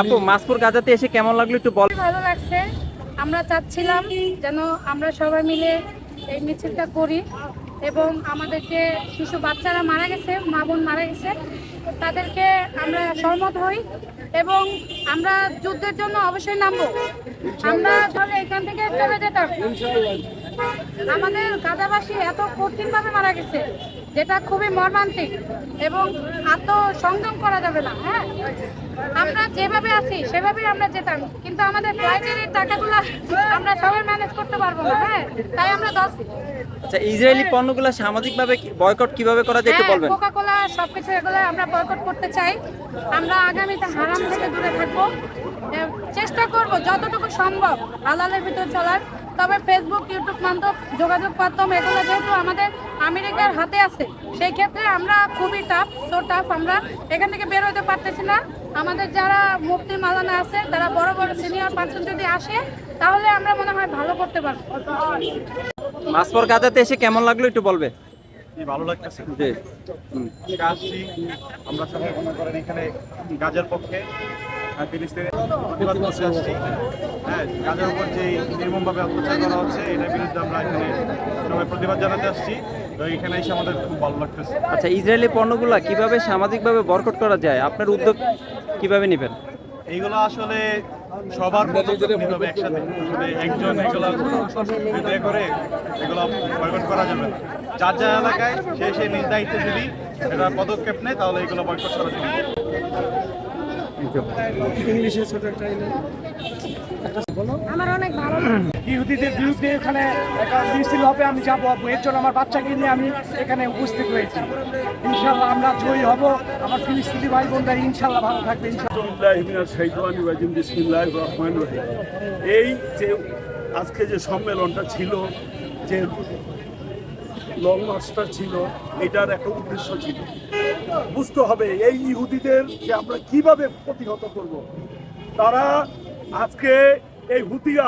আপু মাসপুর গাজাতে এসে কেমন লাগল একটু বল ভালো লাগছে। আমরা চাচ্ছিলাম যেন আমরা সবাই মিলে এই মিছিলটা করি এবং আমাদের যে শিশু বাচ্চারা মারা গেছে মা বোন মারা গেছে। তাদেরকে আমরা সহমত হই এবং আমরা যুদ্ধের জন্য অবশ্যই নামবো। আমরা ধরে এখান থেকে চলে যেতাম। আমাদের গাজাবাসী এত কঠিনভাবে মারা গেছে যেটা খুবই মর্মান্তিক এবং আত্মসংযম করা যাবে না হ্যাঁ? আমরা যেভাবে আছি সেভাবেই আমরা যেতাম কিন্তু আমাদের ফ্লাইটের টাকাগুলো আমরা সবাই ম্যানেজ করতে পারব না হ্যাঁ? তাই আমরা দশ আচ্ছা ইসরায়েলি পণ্যগুলো সামাজিকভাবে বয়কট কীভাবে করা যায় একটু বলবেন? কোকা কোলা সবকিছু এগুলো আমরা বয়কট করতে চাই। আমরা আগামীতে হারাম থেকে দূরে থাকব। চেষ্টা করব যতটুকু সম্ভব হালালের ভিতর চলার। তবে ফেসবুক ইউটিউব মাধ্যম যোগাযোগ মাধ্যম এগুলো যেহেতু আমাদের আমেরিকার হাতে আছে সেই ক্ষেত্রে আমরা খুবই টাফ সো টাফ আমরা এখান থেকে বের হতে পারতেছি না। আমাদের যারা মুক্তি মালানা আছে তারা বড় বড় সিনিয়র পার্সন যদি আসে তাহলে আমরা মনে হয় ভালো করতে পারব। মাসপুর গাজাতে এসে কেমন লাগল একটু বলবে? ভালো লাগতেছে। আমরা সবাই মনে করেন এখানে গাজার পক্ষে আর ফিলিস্তিনে প্রতিবাদ করতে আসছি হ্যাঁ গাজার উপর যে নির্মমভাবে অত্যাচার করা হচ্ছে এটার বিরুদ্ধে আমরা এখানে সবাই প্রতিবাদ জানাতে আসছি তো এখানে এসে আমাদের খুব ভালো লাগতেছে আচ্ছা ইসরায়েলি পণ্যগুলো কীভাবে সামাজিকভাবে বরকট করা যায়? আপনার উদ্যোগ কীভাবে নেবেন? এইগুলো আসলে সবার হবে একসাথে একজন এগুলো করে এগুলো বয়কট করা যাবে না। যার যার এলাকায় সে সেই নিজ দায়িত্বে যদি এটা পদক্ষেপ নেয়, তাহলে এগুলো বয়কট করা যাবে। আমার অনেক ভালো ইহুদিদের বিরুদ্ধে এখানে একটা মিছিল হবে আমি যাব এর জন্য আমার বাচ্চাকে নিয়ে আমি এখানে উপস্থিত হয়েছি। ইনশাল্লাহ আমরা জয়ী হব। আমার ফিলিস্তিনি ভাই বোনরা ইনশাল্লাহ ভালো থাকবে এই যে আজকে যে সম্মেলনটা ছিল যে লং মার্চটা ছিল এটার একটা উদ্দেশ্য ছিল। বুঝতে হবে এই ইহুদিদের যে আমরা কীভাবে প্রতিহত করব তারা আজকে এই হুতিয়া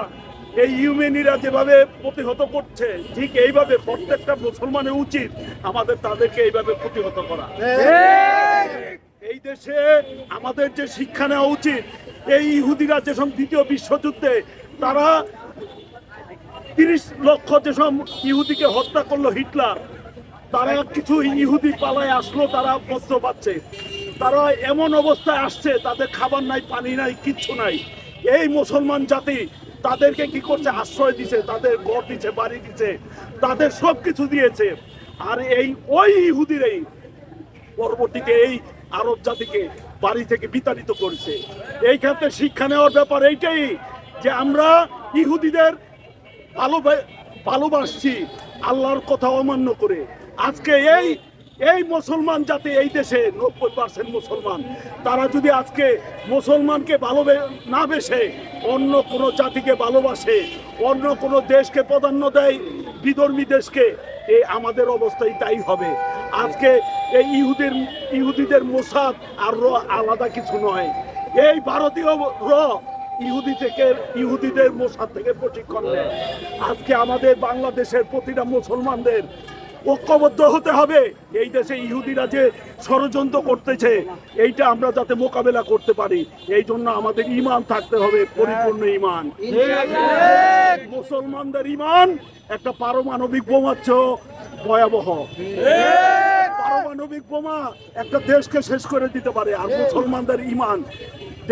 এই ইউমেনিরা যেভাবে প্রতিহত করছে ঠিক এইভাবে প্রত্যেকটা মুসলমানের উচিত আমাদের তাদেরকে এইভাবে প্রতিহত করা। এই দেশে আমাদের যে শিক্ষা নেওয়া উচিত এই ইহুদিরা যেসব দ্বিতীয় বিশ্বযুদ্ধে তারা তিরিশ লক্ষ যেসব ইহুদিকে হত্যা করল হিটলার, তারা কিছু ইহুদি পালায় আসলো, তারা কষ্ট পাচ্ছে। তারা এমন অবস্থায় আসছে, তাদের খাবার নাই, পানি নাই, কিচ্ছু নাই। এই মুসলমান জাতি তাদেরকে কি করছে? আশ্রয় দিছে, তাদের ঘর দিছে, বাড়ি দিছে, তাদের সব কিছু দিয়েছে। আর এই ওই ইহুদির এই পরবর্তীতে এই আরব জাতিকে বাড়ি থেকে বিতাড়িত করেছে। এই ক্ষেত্রে শিক্ষা নেওয়ার ব্যাপার এইটাই যে আমরা ইহুদিদের ভালো ভালোবাসছি আল্লাহর কথা অমান্য করে। আজকে এই এই মুসলমান জাতি এই দেশে নব্বই পার্সেন্ট মুসলমান। তারা যদি আজকে মুসলমানকে ভালোবে, না বেসে অন্য কোনো জাতিকে ভালোবাসে, অন্য কোনো দেশকে প্রাধান্য দেয়, বিধর্মী দেশকে এই আমাদের অবস্থাই তাই হবে। আজকে এই ইহুদের, ইহুদিদের মোসাদ আর র আলাদা কিছু নয়। এই ভারতীয় র ইহুদি থেকে ইহুদিদের মোসাদ থেকে প্রশিক্ষণ নেয় আজকে আমাদের বাংলাদেশের প্রতিটা মুসলমানদের ঐক্যবদ্ধ হতে হবে। এই দেশে ইহুদিরা যে ষড়যন্ত্র করতেছে এইটা আমরা যাতে মোকাবেলা করতে পারি। এই জন্য আমাদের ইমান থাকতে হবে পরিপূর্ণ ইমান মুসলমানদের ইমান একটা পারমাণবিক বোমার চেয়েও ভয়াবহ। পারমাণবিক বোমা একটা দেশকে শেষ করে দিতে পারে আর মুসলমানদের ইমান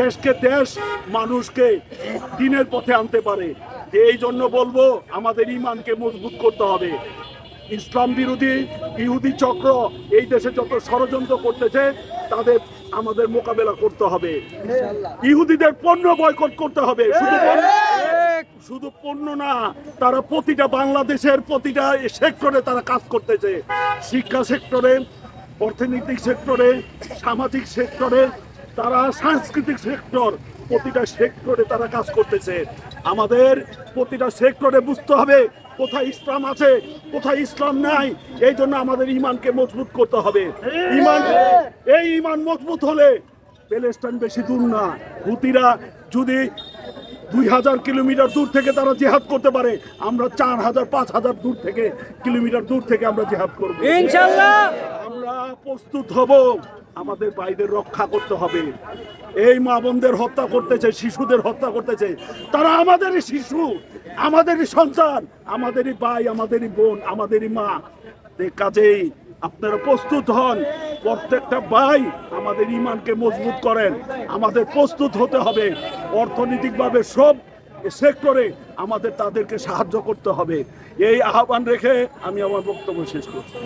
দেশকে দেশ, মানুষকে দিনের পথে আনতে পারে। এই জন্য বলব, আমাদের ইমানকে মজবুত করতে হবে। ইসলাম বিরোধী ইহুদি চক্র এই দেশে যত ষড়যন্ত্র করতেছে, তাদের আমাদের মোকাবেলা করতে হবে। ইহুদিদের পণ্য বয়কট করতে হবে। শুধু শুধু পণ্য না, তারা প্রতিটা বাংলাদেশের প্রতিটা সেক্টরে তারা কাজ করতেছে। শিক্ষা সেক্টরে, অর্থনৈতিক সেক্টরে, সামাজিক সেক্টরে তারা সাংস্কৃতিক সেক্টর প্রতিটা সেক্টরে তারা কাজ করতেছে। আমাদের প্রতিটা সেক্টরে বুঝতে হবে কোথায় ইসলাম আছে কোথায় ইসলাম নাই এই জন্য আমাদের ইমানকে মজবুত করতে হবে। ইমান এই ইমান মজবুত হলে প্যালেস্টাইন বেশি দূর না। হুতিরা যদি দুই হাজার কিলোমিটার দূর থেকে তারা জেহাদ করতে পারে আমরা চার হাজার পাঁচ হাজার দূর থেকে কিলোমিটার দূর থেকে আমরা জেহাদ করব। আমরা প্রস্তুত হব। আমাদের ভাইদের রক্ষা করতে হবে। এই মা বোনদের হত্যা করতেছে, শিশুদের হত্যা করতেছে। তারা আমাদেরই শিশু, আমাদেরই সন্তান, আমাদেরই ভাই, আমাদেরই বোন, আমাদেরই মা। কাজেই আপনারা প্রস্তুত হন, প্রত্যেকটা ভাই আমাদের ইমানকে মজবুত করেন, আমাদের প্রস্তুত হতে হবে। অর্থনৈতিকভাবে সব সেক্টরে আমাদের তাদেরকে সাহায্য করতে হবে। এই আহ্বান রেখে আমি আমার বক্তব্য শেষ করছি।